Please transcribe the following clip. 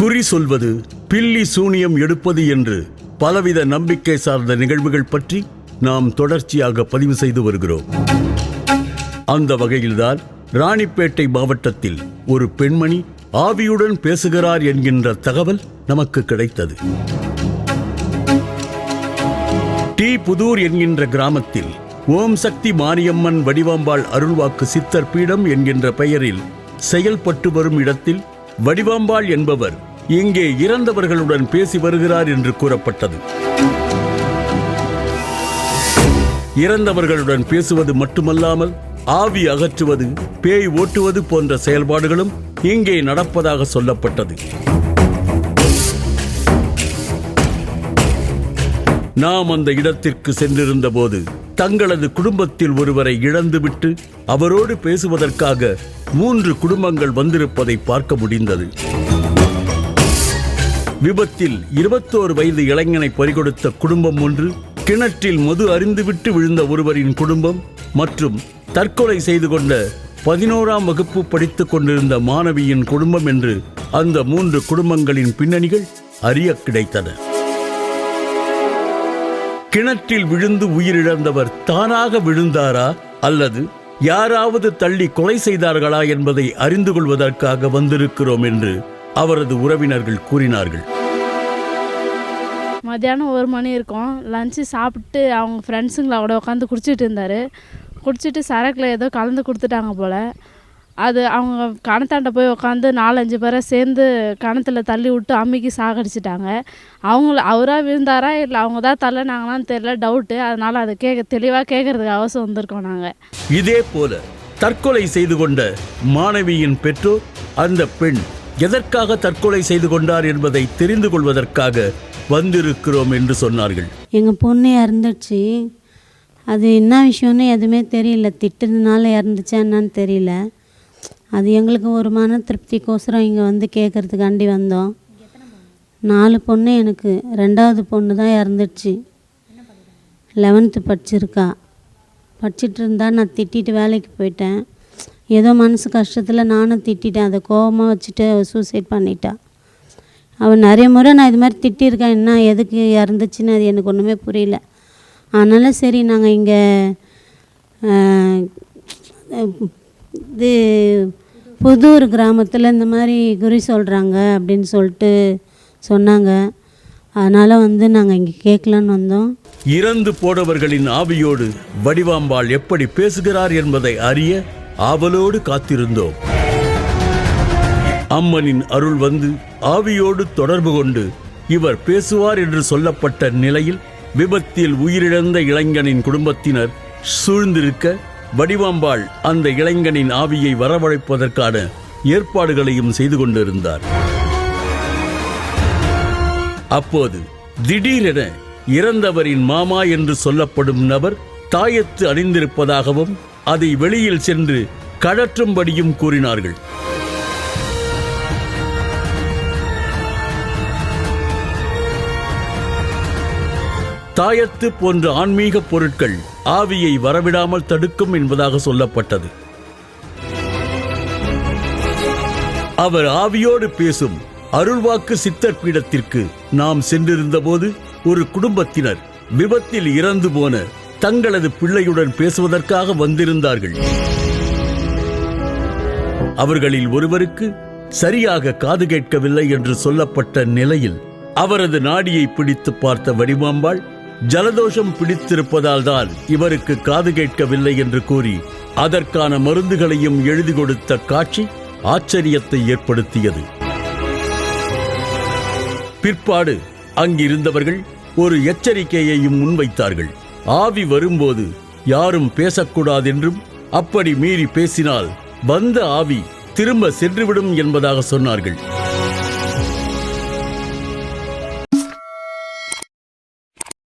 குறி சொல்வது பில்லி சூனியம் எடுப்பது என்று பலவித நம்பிக்கை சார்ந்த நிகழ்வுகள் பற்றி நாம் தொடர்ச்சியாக பதிவு செய்து வருகிறோம். அந்த வகையில்தான் ராணிப்பேட்டை மாவட்டத்தில் ஒரு பெண்மணி ஆவியுடன் பேசுகிறார் என்கின்ற தகவல் நமக்கு கிடைத்தது. டி. புதூர் என்கின்ற கிராமத்தில் ஓம் சக்தி மாரியம்மன் வடிவாம்பாள் அருள்வாக்கு சித்தர் பீடம் என்கின்ற பெயரில் செயல்பட்டு வரும் இடத்தில் வடிவாம்பாள் என்பவர் இங்கே இறந்தவர்களுடன் பேசி வருகிறார் என்று கூறப்பட்டது. இறந்தவர்களுடன் பேசுவது மட்டுமல்லாமல் ஆவி அகற்றுவது பேய் ஓட்டுவது போன்ற செயல்பாடுகளும் இங்கே நடப்பதாக சொல்லப்பட்டது. நாம் அந்த இடத்திற்கு சென்றிருந்த போது தங்களது குடும்பத்தில் ஒருவரை இழந்துவிட்டு அவரோடு பேசுவதற்காக மூன்று குடும்பங்கள் வந்திருப்பதை பார்க்க முடிந்தது. விபத்தில் இருபத்தோரு வயது இளைஞனை பறிகொடுத்த குடும்பம் ஒன்று கிணற்றில் மது அறிந்துவிட்டு விழுந்த ஒருவரின் குடும்பம் மற்றும் தற்கொலை செய்து கொண்ட பதினோராம் வகுப்பு படித்துக் கொண்டிருந்த மாணவியின் குடும்பம் என்று அந்த மூன்று குடும்பங்களின் பின்னணிகள் அறிய கிடைத்தன. கிணற்றில் விழுந்து உயிரிழந்தவர் தானாக விழுந்தாரா அல்லது யாராவது தள்ளி கொலை செய்தார்களா என்பதை அறிந்து கொள்வதற்காக வந்திருக்கிறோம் என்று அவரது உறவினர்கள் கூறினார்கள். மத்தியானம் ஒரு மணி இருக்கும். லஞ்சு சாப்பிட்டு அவங்க ஃப்ரெண்ட்ஸுங்களோட உட்காந்து குடிச்சிட்டு இருந்தார். குடிச்சிட்டு சரக்கில் ஏதோ கலந்து கொடுத்துட்டாங்க போல். அது அவங்க கணத்தாண்ட போய் உட்காந்து நாலஞ்சு பேரை சேர்ந்து கணத்தில் தள்ளி விட்டு அம்மிக்கு சாகடிச்சிட்டாங்க. அவங்கள அவராக விழுந்தாரா இல்லை அவங்க தான் தள்ளினாங்களான்னு தெரியல டவுட்டு அதனால் அதை கேட்க தெளிவாக கேட்கறதுக்கு அவசியம் வந்திருக்கோம் நாங்கள் இதே போல தற்கொலை செய்து கொண்ட மாணவியின் பெற்றோர் அந்த பெண். எதற்காக தற்கொலை செய்து கொண்டார் என்பதை தெரிந்து கொள்வதற்காக வந்திருக்கிறோம் என்று சொன்னார்கள். எங்கள் பொண்ணு இறந்துடுச்சு. அது என்ன விஷயம்னு எதுவுமே தெரியல. திட்டுறதுனால இறந்துச்சா என்னன்னு தெரியல. அது எங்களுக்கு ஒரு மன திருப்திக்கோசரம் இங்கே வந்து கேட்குறதுக்காண்டி வந்தோம். நாலு பொண்ணு எனக்கு. ரெண்டாவது பொண்ணு தான் இறந்துடுச்சு. லெவன்த்து படிச்சிருக்கா. படிச்சிட்டு இருந்தால் நான் திட்டிட்டு வேலைக்கு போயிட்டேன். ஏதோ மனசு கஷ்டத்தில் நானும் திட்டிட்டேன். அதை கோவமாக வச்சுட்டு சூசைட் பண்ணிட்டா. அவன் நிறைய முறை நான் இது மாதிரி திட்டியிருக்கேன். என்ன எதுக்கு இறந்துச்சுன்னு அது எனக்கு ஒன்றுமே புரியல. அதனால் சரி நாங்கள் இங்கே இது புதூர் கிராமத்தில் இந்த மாதிரி குறி சொல்கிறாங்க அப்படின்னு சொல்லிட்டு சொன்னாங்க. அதனால் வந்து நாங்கள் இங்கே கேட்கலான்னு வந்தோம். இறந்து போனவர்களின் ஆவியோடு வடிவாம்பாள் எப்படி பேசுகிறார் என்பதை அறிய ஆவலோடு காத்திருந்தோம். அம்மனின் அருள் வந்து ஆவியோடு தொடர்பு கொண்டு இவர் பேசுவார் என்று சொல்லப்பட்ட நிலையில் விபத்தில் உயிரிழந்த இளைஞனின் குடும்பத்தினர் சூழ்ந்திருக்க வடிவாம்பாள் அந்த இளைஞனின் ஆவியை வரவழைப்பதற்கான ஏற்பாடுகளையும் செய்து கொண்டிருந்தார். அப்போது திடீரென இறந்தவரின் மாமா என்று சொல்லப்படும் நபர் தாயத்து அணிந்திருப்பதாகவும் அதை வெளியில் சென்று கழற்றும்படியும் கூறினார்கள். தாயத்து போன்ற ஆன்மீக பொருட்கள் ஆவியை வரவிடாமல் தடுக்கும் என்பதாக சொல்லப்பட்டது. அவர் ஆவியோடு பேசும் அருள்வாக்கு சித்தர் பீடத்திற்கு நாம் சென்றிருந்தபோது ஒரு குடும்பத்தினர் விபத்தில் இறந்து போன தங்களது பிள்ளையுடன் பேசுவதற்காக வந்திருந்தார்கள். அவர்களில் ஒருவருக்கு சரியாக காது கேட்கவில்லை என்று சொல்லப்பட்ட நிலையில் அவரது நாடியை பிடித்து பார்த்த வடிவாம்பாள் ஜலதோஷம் பிடித்திருப்பதால் தான் இவருக்கு காது கேட்கவில்லை என்று கூறி அதற்கான மருந்துகளையும் எழுதி கொடுத்த காட்சி ஆச்சரியத்தை ஏற்படுத்தியது. பிற்பாடு அங்கிருந்தவர்கள் ஒரு எச்சரிக்கையையும் முன்வைத்தார்கள். ஆவி வரும்போது யாரும் பேசக்கூடாதென்றும் அப்படி மீறி பேசினால் வந்த ஆவி திரும்ப சென்றுவிடும் என்பதாக சொன்னார்கள்.